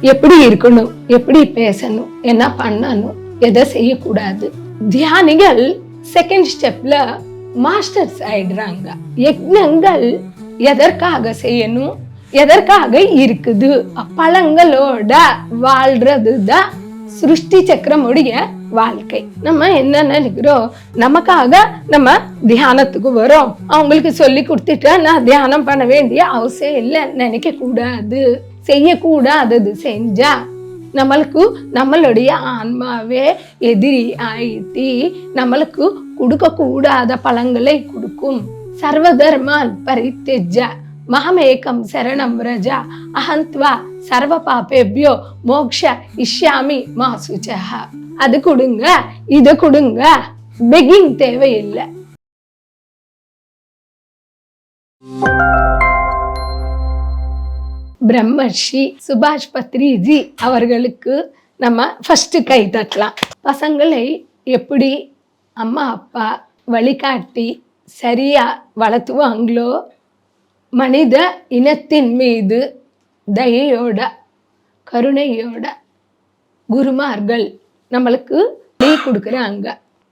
எப்படி இருக்கணும் எப்படி பேசணும் என்ன பண்ணணும் எதை செய்யக்கூடாது. தியானிகள் செகண்ட் ஸ்டெப்ல மாஸ்டர்ஸ் ஆயிடுறாங்க. யக்னங்கள் எதற்காக செய்யணும் எதற்காக இருக்குது? பழங்களோட வாழ்றது தான் சிருஷ்டி சக்கரமுடைய வாழ்க்கை. நம்ம என்ன நினைக்கிறோம்? நமக்காக நம்ம தியானத்துக்கு வரோம். அவங்களுக்கு சொல்லி கொடுத்துட்டு நான் தியானம் பண்ண வேண்டிய அவசியம் இல்லை நினைக்க கூடாது செய்யக்கூடாதது செஞ்சா. நம்மளுக்கு நம்மளுடைய ஆன்மாவே எதிரி ஆயிட்டி நம்மளுக்கு கொடுக்கக்கூடாத பழங்களை கொடுக்கும். சர்வதர்மான் பரித்தெஜ மகமேகம் சரணம் ரஜா அஹந்த்வா சர்வ பாப்பேபியோ மோக்ஷ இஷ்யாமி மாசுச்சஹ அது கொடுங்க இது கொடுங்க பெகிங் தேவையில்லை. பிரம்மர்ஷி சுபாஷ் பத்ரிஜி அவர்களுக்கு நம்ம ஃபஸ்ட்டு கை தட்டலாம். பசங்களை எப்படி அம்மா அப்பா வழிகாட்டி சரியாக வளர்த்துவாங்களோ மனித இனத்தின் மீது தயையோட கருணையோட குருமார்கள் நம்மளுக்கு நீ கொடுக்குறாங்க.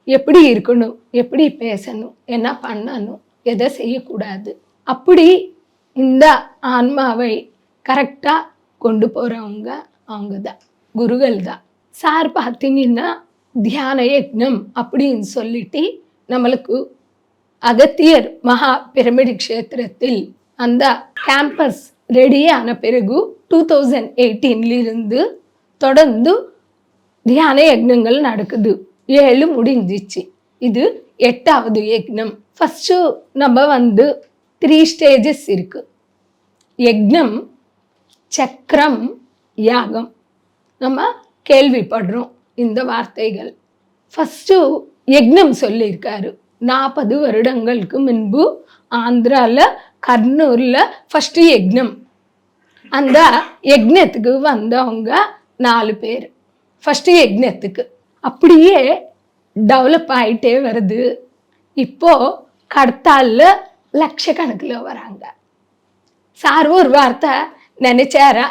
எப்படி இருக்கணும் எப்படி பேசணும் என்ன பண்ணணும் எதை செய்யக்கூடாது. அப்படி இந்த ஆன்மாவை கரெக்டாக கொண்டு போகிறவங்க அவங்க தான் குருகள் தான் சார் பார்த்தீங்கன்னா தியான யக்னம் அப்படின்னு சொல்லிட்டு நம்மளுக்கு அகத்தியர் மகா பிரமிடு க்ஷேத்திரத்தில் அந்த கேம்பஸ் ரெடியான பிறகு டூ தௌசண்ட் எயிட்டீன்லேருந்து தொடர்ந்து தியான யக்னங்கள் நடக்குது. ஏழு முடிஞ்சிச்சு. இது எட்டாவது யக்னம். ஃபஸ்ட்டு நம்ம வந்து த்ரீ ஸ்டேஜஸ் இருக்குது யக்னம் சக்கரம் யாகம். நம்ம கேள்விப்படுறோம் இந்த வார்த்தைகள். ஃபஸ்ட்டு யக்னம் சொல்லியிருக்காரு. நாற்பது வருடங்களுக்கு முன்பு ஆந்திராவில் கர்னூரில் ஃபஸ்ட்டு யக்னம் அந்த யக்னத்துக்கு வந்தவங்க நாலு பேர். ஃபஸ்ட்டு யக்னத்துக்கு அப்படியே டெவலப் ஆயிட்டே வருது. இப்போது கடத்தாலில் லட்சக்கணக்கில் வராங்க. சார் ஒரு வார்த்தை நினைச்சாரா?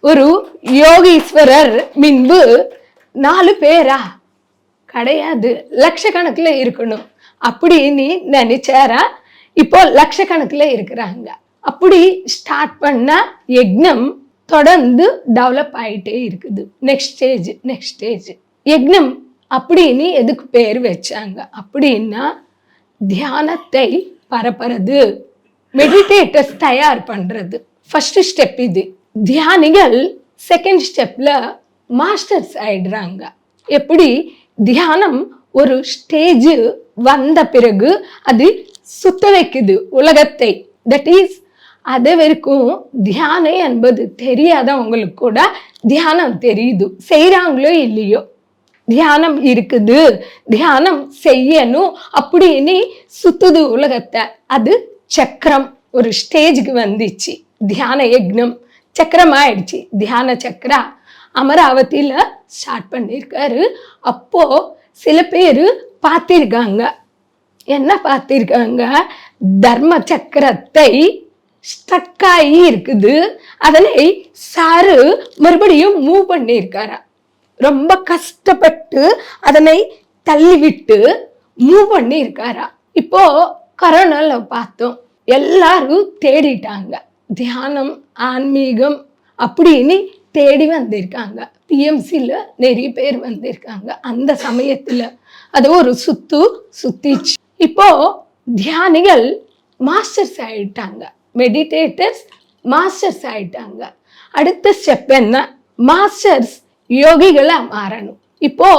ஒரு யோகீஸ்வரர் முன்பு நாலு பேரா? கிடையாது. லட்சக்கணக்கில் இருக்கணும். அப்படின்னு நினைச்சாரா? இப்போ லட்சக்கணக்கில் இருக்கிறாங்க. அப்படி ஸ்டார்ட் பண்ண யக்னம் தொடர்ந்து டெவலப் ஆகிட்டே இருக்குது. நெக்ஸ்ட் ஸ்டேஜ் நெக்ஸ்ட் ஸ்டேஜ் யக்னம் அப்படின்னு எதுக்கு பேர் வச்சாங்க? அப்படின்னா தியானத்தை பரப்புறது மெடிடேட்டர்ஸ் தயார் பண்ணுறது ஃபஸ்ட்டு ஸ்டெப் இது. தியானிகள் செகண்ட் ஸ்டெப்பில் மாஸ்டர்ஸ் ஆயிடுறாங்க. எப்படி? தியானம் ஒரு ஸ்டேஜு வந்த பிறகு அது சுத்த வைக்குது உலகத்தை. தட் இஸ் அது வரைக்கும் தியானம் என்பது தெரியாதவங்களுக்கு கூட தியானம் தெரியுது. செய்கிறாங்களோ இல்லையோ? தியானம் இருக்குது. தியானம் செய்யணும் அப்படின்னு சுத்துது உலகத்தை. அது சக்கரம் ஒரு ஸ்டேஜுக்கு வந்துச்சு. தியான யக்னம் சக்கரம் ஆயிடுச்சு தியான சக்கரா அமராவதியில் ஸ்டார்ட் பண்ணியிருக்காரு. அப்போ சில பேர் பார்த்திருக்காங்க. என்ன பார்த்திருக்காங்க? தர்ம சக்கரத்தை ஸ்டக்காகி இருக்குது. அதனை சாரு மறுபடியும் மூவ் பண்ணியிருக்காரா. ரொம்ப கஷ்டப்பட்டு அதனை தள்ளிவிட்டு மூவ் பண்ணியிருக்காரா. இப்போ கரோனால பார்த்தோம். எல்லாரும் தேடிட்டாங்க. தியானம் ஆன்மீகம் அப்படின்னு தேடி வந்திருக்காங்க. டிஎம்சியில் நிறைய பேர் வந்திருக்காங்க. அந்த சமயத்தில் அது ஒரு சுத்து சுத்திச்சு. இப்போ தியானிகள் மாஸ்டர்ஸ் ஆயிட்டாங்க. மெடிடேட்டர்ஸ் மாஸ்டர்ஸ் ஆயிட்டாங்க. அடுத்த ஸ்டெப் என்ன? மாஸ்டர்ஸ் யோகிகளாக மாறணும். இப்போ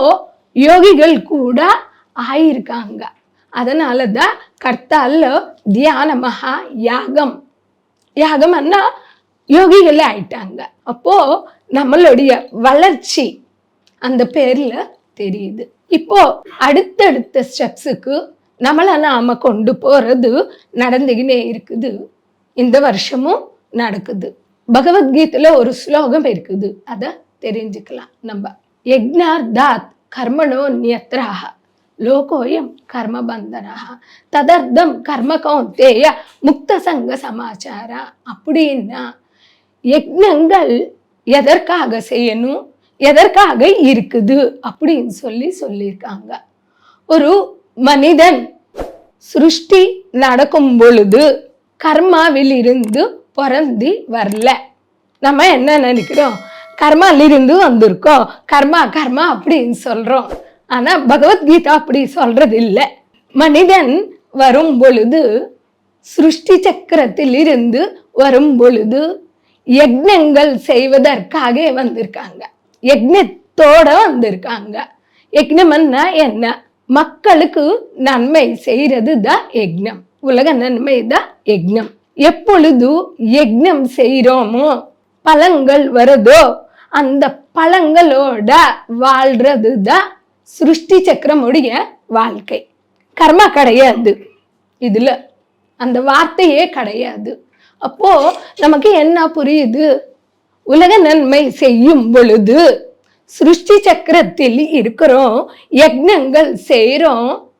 யோகிகள் கூட ஆயிருக்காங்க. அதனால தான் கர்த்தால தியான மகா யாகம் யாகம்னா யோகிகள் ஆயிட்டாங்க. அப்போ நம்மளுடைய வளர்ச்சி அந்த பேர்ல தெரியுது. இப்போ அடுத்தடுத்த ஸ்டெப்ஸுக்கு நம்மளை நாம கொண்டு போறது நடந்துகினே இருக்குது. இந்த வருஷமும் நடக்குது. பகவத்கீதையில ஒரு ஸ்லோகம் இருக்குது. அதை தெரிஞ்சுக்கலாம் நம்ம. யக்னார்தாத் கர்மணோ நியத்ராக லோகோயம் கர்மபந்தன ததர்த்தம் கர்ம கௌந்தேய முக்த சங்க சமாச்சாரா அப்படின்னா யக்னங்கள் எதற்காக செய்யணும்? எதற்காக இருக்குது? அப்படின்னு சொல்லி சொல்லியிருக்காங்க ஒரு மனிதன் சிருஷ்டி நடக்கும் பொழுது கர்மாவில் இருந்து பிறந்து வரல. நம்ம என்ன நினைக்கிறோம்? கர்மாலிருந்து வந்திருக்கோம். கர்மா கர்மா அப்படின்னு சொல்றோம். ஆனால் பகவத்கீதா அப்படி சொல்றது இல்லை மனிதன் வரும் பொழுது சிருஷ்டி சக்கரத்தில் இருந்து வரும் பொழுது யக்னங்கள் செய்வதற்காக வந்திருக்காங்க. யக்னத்தோட வந்திருக்காங்க. யக்னம்னா என்ன? மக்களுக்கு நன்மை செய்யறது தான் யக்னம் உலக நன்மை தான் யக்னம் எப்பொழுது யக்னம் செய்கிறோமோ பழங்கள் வருதோ அந்த பழங்களோட வாழ்றது தான் சிருஷ்டி சக்கரமுடைய வாழ்க்கை. கர்மா கிடையாது. இதுல அந்த வார்த்தையே கிடையாது. அப்போ நமக்கு என்ன புரியுது? உலக நன்மை செய்யும் பொழுது சிருஷ்டி சக்கரத்தில் இருக்கிறோம் யக்னங்கள் செய்கிறோம்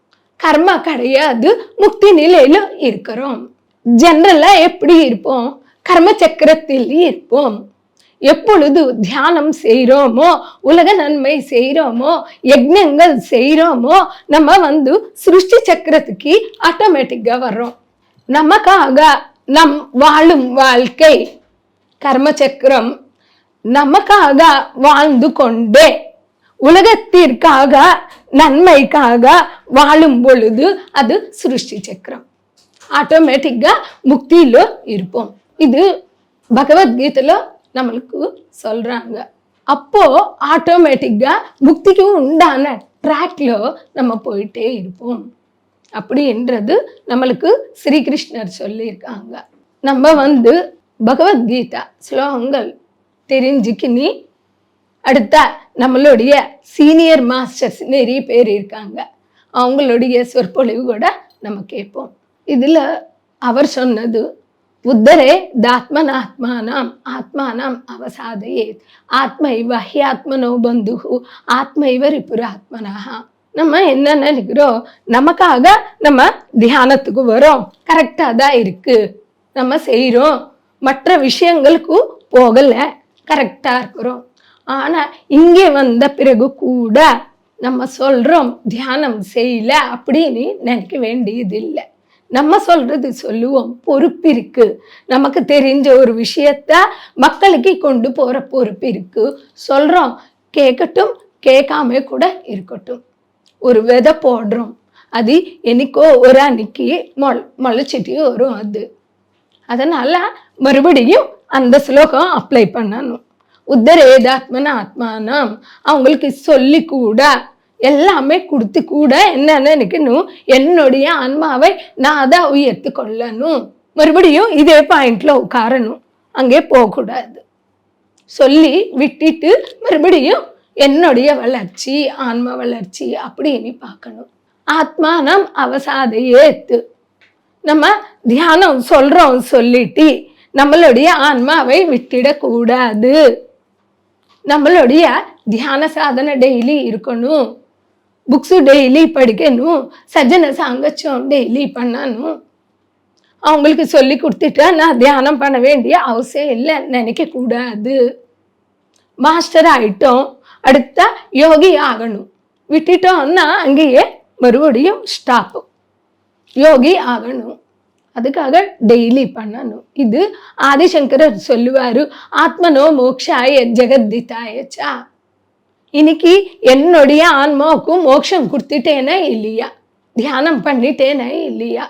கர்மா கிடையாது முக்தி நிலையில இருக்கிறோம். ஜென்ரலா எப்படி இருப்போம்? கர்ம சக்கரத்தில் இருப்போம். எப்பொழுது தியானம் செய்கிறோமோ உலக நன்மை செய்கிறோமோ யஜ்ஞங்கள் செய்கிறோமோ நம்ம வந்து சிருஷ்டி சக்கரத்துக்கு ஆட்டோமேட்டிக்காக வர்றோம். நமக்காக நம் வாழும் வாழ்க்கை கர்ம சக்கரம் நமக்காக வாழ்ந்து கொண்டே உலகத்திற்காக நன்மைக்காக வாழும் பொழுது அது சிருஷ்டி சக்கரம். ஆட்டோமேட்டிக்கா முக்தியில இருப்போம். இது பகவத்கீதையில நம்மளுக்கு சொல்கிறாங்க அப்போது ஆட்டோமேட்டிக்காக முக்திக்கு உண்டான ட்ராக்ல நம்ம போயிட்டே இருப்போம். அப்படின்றது நம்மளுக்கு ஸ்ரீகிருஷ்ணர் சொல்லியிருக்காங்க. நம்ம வந்து பகவத்கீதா ஸ்லோகங்கள் தெரிஞ்சுக்கினி அடுத்த நம்மளுடைய சீனியர் மாஸ்டர்ஸ் நிறைய பேர் இருக்காங்க. அவங்களுடைய சொற்பொழிவு கூட நம்ம கேட்போம். இதில் அவர் சொன்னது உத்தரே தாத்மனாத்மானாம் ஆத்மானாம் அவசாதையே ஆத்மைவ ஹி ஆத்மனோ பந்து ஆத்மைவ ரிபுராத்மனாக நம்ம என்ன நினைக்கிறோம் நமக்காக நம்ம தியானத்துக்கு வரோம் கரெக்டாக தான் இருக்கு நம்ம செய்கிறோம் மற்ற விஷயங்களுக்கு போகலை கரெக்டாக இருக்கிறோம் ஆனால் இங்கே வந்த பிறகு கூட நம்ம சொல்கிறோம் தியானம் செய்யலை அப்படின்னு நினைக்க வேண்டியது இல்லை நம்ம சொல்றது சொல்லுவோம். பொறுப்பு இருக்கு. நமக்கு தெரிஞ்ச ஒரு விஷயத்த மக்களுக்கு கொண்டு போற பொறுப்பு இருக்கு. சொல்றோம். கேட்கட்டும். கேட்காம கூட இருக்கட்டும். ஒரு விதை போடுறோம். அது என்னைக்கோ ஒரு அன்னைக்கு மொள முளைச்சிட்டு வரும் அது. அதனால மறுபடியும் அந்த ஸ்லோகம் அப்ளை பண்ணணும். உத்தரேதாத்மன ஆத்மானம். அவங்களுக்கு சொல்லி கூட எல்லாமே கொடுத்து கூட என்னென்ன நினைக்கணும்? என்னுடைய ஆன்மாவை நான் தான் உயர்த்து கொள்ளணும். மறுபடியும் இதே பாயிண்டில் உட்காரணும். அங்கே போகக்கூடாது. சொல்லி விட்டுட்டு மறுபடியும் என்னுடைய வளர்ச்சி ஆன்ம வளர்ச்சி அப்படின்னு பார்க்கணும். ஆத்மானம் அவசாதை ஏத்து. நம்ம தியானம் சொல்றோம் சொல்லிட்டு நம்மளுடைய ஆன்மாவை விட்டுடக்கூடாது நம்மளுடைய தியான சாதனை டெய்லி இருக்கணும். புக்ஸு டெய்லி படிக்கணும். சஜன சாங்கச்சம் டெய்லி பண்ணணும். அவங்களுக்கு சொல்லி கொடுத்துட்டா நான் தியானம் பண்ண வேண்டிய அவசியம் இல்லை நினைக்கக்கூடாது மாஸ்டர் ஆயிட்டோம். அடுத்த யோகி ஆகணும். விட்டுட்டோம்னா அங்கேயே மறுபடியும் ஸ்டாப் யோகி ஆகணும். அதுக்காக டெய்லி பண்ணணும். இது ஆதிசங்கரர் சொல்லுவார் ஆத்மனோ மோக்ஷாய ஜெகத்திதாயச்சா இன்னைக்கு என்னுடைய ஆன்மாவுக்கும் மோட்சம் கொடுத்துட்டேனா இல்லையா? தியானம் பண்ணிட்டேனா இல்லையா?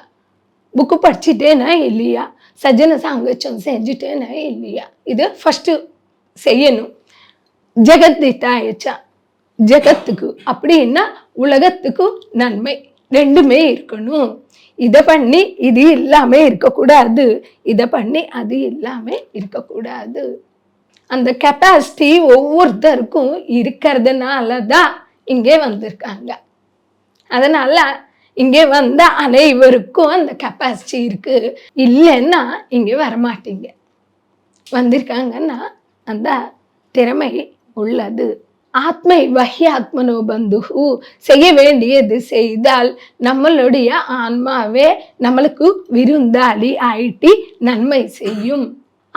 புக்கு படிச்சுட்டேனா இல்லையா? சஜ்ஜன சாங்கச்சம் செஞ்சுட்டேனா இல்லையா? இது ஃபஸ்ட்டு செய்யணும். ஜெகத்திதாயச்சா ஜெகத்துக்கு. அப்படின்னா உலகத்துக்கு நன்மை. ரெண்டுமே இருக்கணும். இதை பண்ணி இது இல்லாமல் இருக்கக்கூடாது. இதை பண்ணி அது இல்லாமல் இருக்கக்கூடாது. அந்த கெப்பாசிட்டி ஒவ்வொருத்தருக்கும் இருக்கிறதுனால தான் இங்கே வந்திருக்காங்க. அதனால இங்கே வந்த அனைவருக்கும் அந்த கெப்பாசிட்டி இருக்கு. இல்லைன்னா இங்கே வரமாட்டீங்க. வந்திருக்காங்கன்னா அந்த திறமை உள்ளது. ஆத்மை வஹி ஆத்மனோ பந்து செய்ய வேண்டியது செய்தால் நம்மளுடைய ஆன்மாவே நம்மளுக்கு விருந்தாளி ஆயிட்டி நன்மை செய்யும்.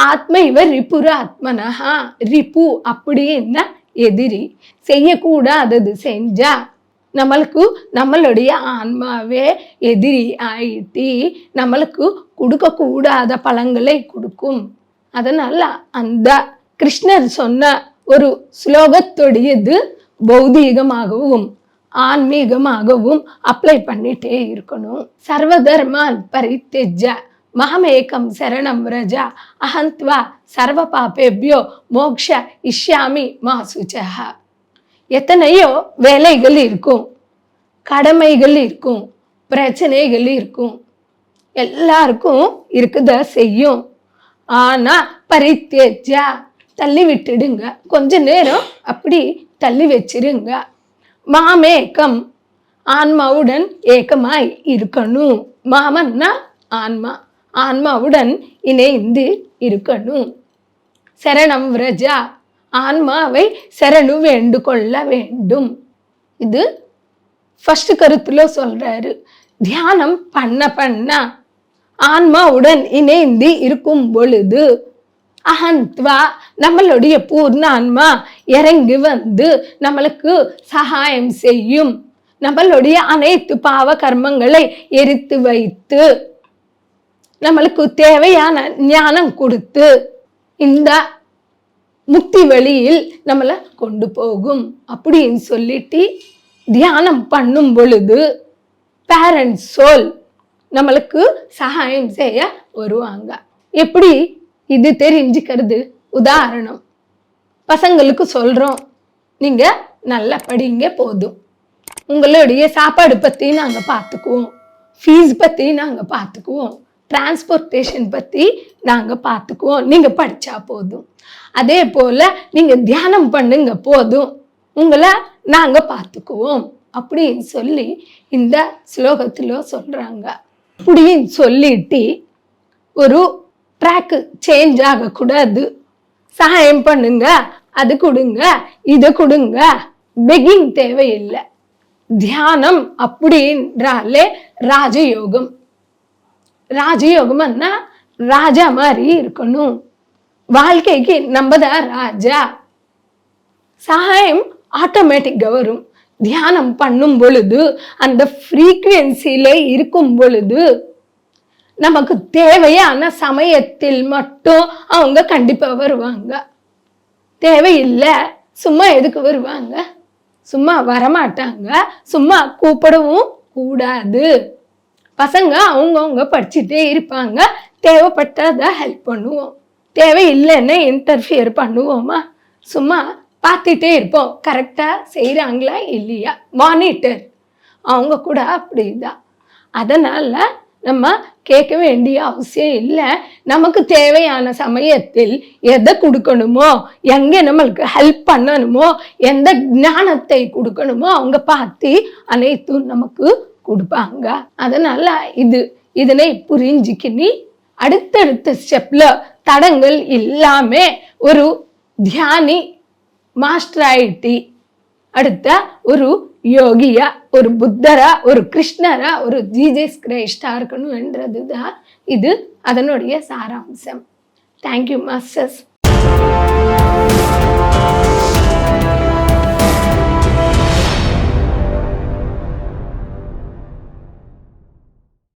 ஆத்ம இவ ரிபுர ஆத்மனஹா. ரிபு அப்படின்னா எதிரி. செய்யக்கூடாதது செஞ்சா. நம்மளுக்கு நம்மளுடைய ஆன்மாவே எதிரி ஆயிட்டு நம்மளுக்கு கொடுக்கக்கூடாத பழங்களை கொடுக்கும். அதனால அந்த கிருஷ்ணர் சொன்ன ஒரு ஸ்லோகத்துடையது பௌதீகமாகவும் ஆன்மீகமாகவும் அப்ளை பண்ணிட்டே இருக்கணும். சர்வதர்மான் பரித்தெஜ. மகமேகம் சரணம் ரஜா அகந்த்வா சர்வ பாபேபியோ மோக்ஷ இஷ்யாமி மாசுச்சா எத்தனையோ வேலைகள் இருக்கும் கடமைகள் இருக்கும் பிரச்சனைகள் இருக்கும் எல்லாருக்கும் இருக்குத செய்யும். ஆனால் பரித்தேஜா தள்ளி விட்டுடுங்க. கொஞ்ச நேரம் அப்படி தள்ளி வச்சிருங்க. மாமேக்கம் ஆன்மாவுடன் ஏக்கமாய் இருக்கணும். மாமன்னா ஆன்மா. ஆன்மாவுடன் இணைந்து இருக்கணும். சரணம் விரஜா ஆன்மாவை சரணு வேண்டு கொள்ள வேண்டும். இது ஃபர்ஸ்ட் கருத்துல சொல்றாரு. தியானம் பண்ண பண்ண ஆன்மாவுடன் இணைந்து இருக்கும் பொழுது அகந்த்வா நம்மளுடைய பூர்ண ஆன்மா இறங்கி வந்து நம்மளுக்கு சகாயம் செய்யும். நம்மளுடைய அனைத்து பாவ கர்மங்களை எரித்து வைத்து நம்மளுக்கு தேவையான ஞானம் கொடுத்து இந்த முக்தி வழியில் நம்மளை கொண்டு போகும் அப்படின்னு சொல்லிட்டு தியானம் பண்ணும் பொழுது பேரண்ட் சோல் நம்மளுக்கு சகாயம் செய்ய வருவாங்க. எப்படி? இது தெரிஞ்சுக்கிறது உதாரணம். பசங்களுக்கு சொல்கிறோம் நீங்கள் நல்லா படிங்க போதும். உங்களுடைய சாப்பாடு பற்றி நாங்கள் பார்த்துக்குவோம். ஃபீஸ் பற்றி நாங்கள் பார்த்துக்குவோம். டிரான்ஸ்போர்ட்டேஷன் பற்றி நாங்கள் பார்த்துக்குவோம். நீங்கள் படித்தா போதும். அதே போல் நீங்கள் தியானம் பண்ணுங்க போதும். உங்களை நாங்கள் பார்த்துக்குவோம். அப்படின்னு சொல்லி இந்த ஸ்லோகத்தில் சொல்கிறாங்க அப்படின்னு சொல்லிட்டு ஒரு ட்ராக்கு சேஞ்ச் ஆகக்கூடாது. சகாயம் பண்ணுங்க அது கொடுங்க இதை கொடுங்க. பெகிங் தேவையில்லை. தியானம் அப்படின்றாலே ராஜயோகம். ராஜயோகம்னா ராஜா மாதிரி இருக்கணும். வாழ்க்கைக்கு நம்ம தான் ராஜா. சகாயம் ஆட்டோமேட்டிக்காக வரும். தியானம் பண்ணும் பொழுது அந்த ஃப்ரீக்குவென்சியில இருக்கும் பொழுது நமக்கு தேவையான சமயத்தில் மட்டும் அவங்க கண்டிப்பாக வருவாங்க. தேவையில்லை சும்மா எதுக்கு வருவாங்க? சும்மா வரமாட்டாங்க. சும்மா கூப்பிடவும் கூடாது. பசங்க அவங்கவுங்க படிச்சுட்டே இருப்பாங்க. தேவைப்பட்டதை ஹெல்ப் பண்ணுவோம். தேவை இல்லைன்னு இன்டர்ஃபியர் பண்ணுவோமா? சும்மா பார்த்துட்டே இருப்போம். கரெக்டாக செய்கிறாங்களா இல்லையா? மானிட்டர் அவங்க கூட அப்படிதான். அதனால் நம்ம கேட்க வேண்டிய அவசியம் இல்லை. நமக்கு தேவையான சமயத்தில் எதை கொடுக்கணுமோ எங்கே நம்மளுக்கு ஹெல்ப் பண்ணணுமோ எந்த ஞானத்தை கொடுக்கணுமோ அவங்க பார்த்து அனைத்தும் நமக்கு கொடுப்பாங்க. அதனால இது. இதனை புரிஞ்சுக்கினி அடுத்தடுத்த ஸ்டெப்ல தடங்கள் எல்லாமே ஒரு தியானி மாஸ்டர் ஆயிட்டி அடுத்த ஒரு யோகியா ஒரு புத்தரா ஒரு கிருஷ்ணரா ஒரு ஜீஜஸ் கிரைஸ்டா இருக்கணும்ன்றது தான் இது அதனுடைய சாராம்சம். Thank you masters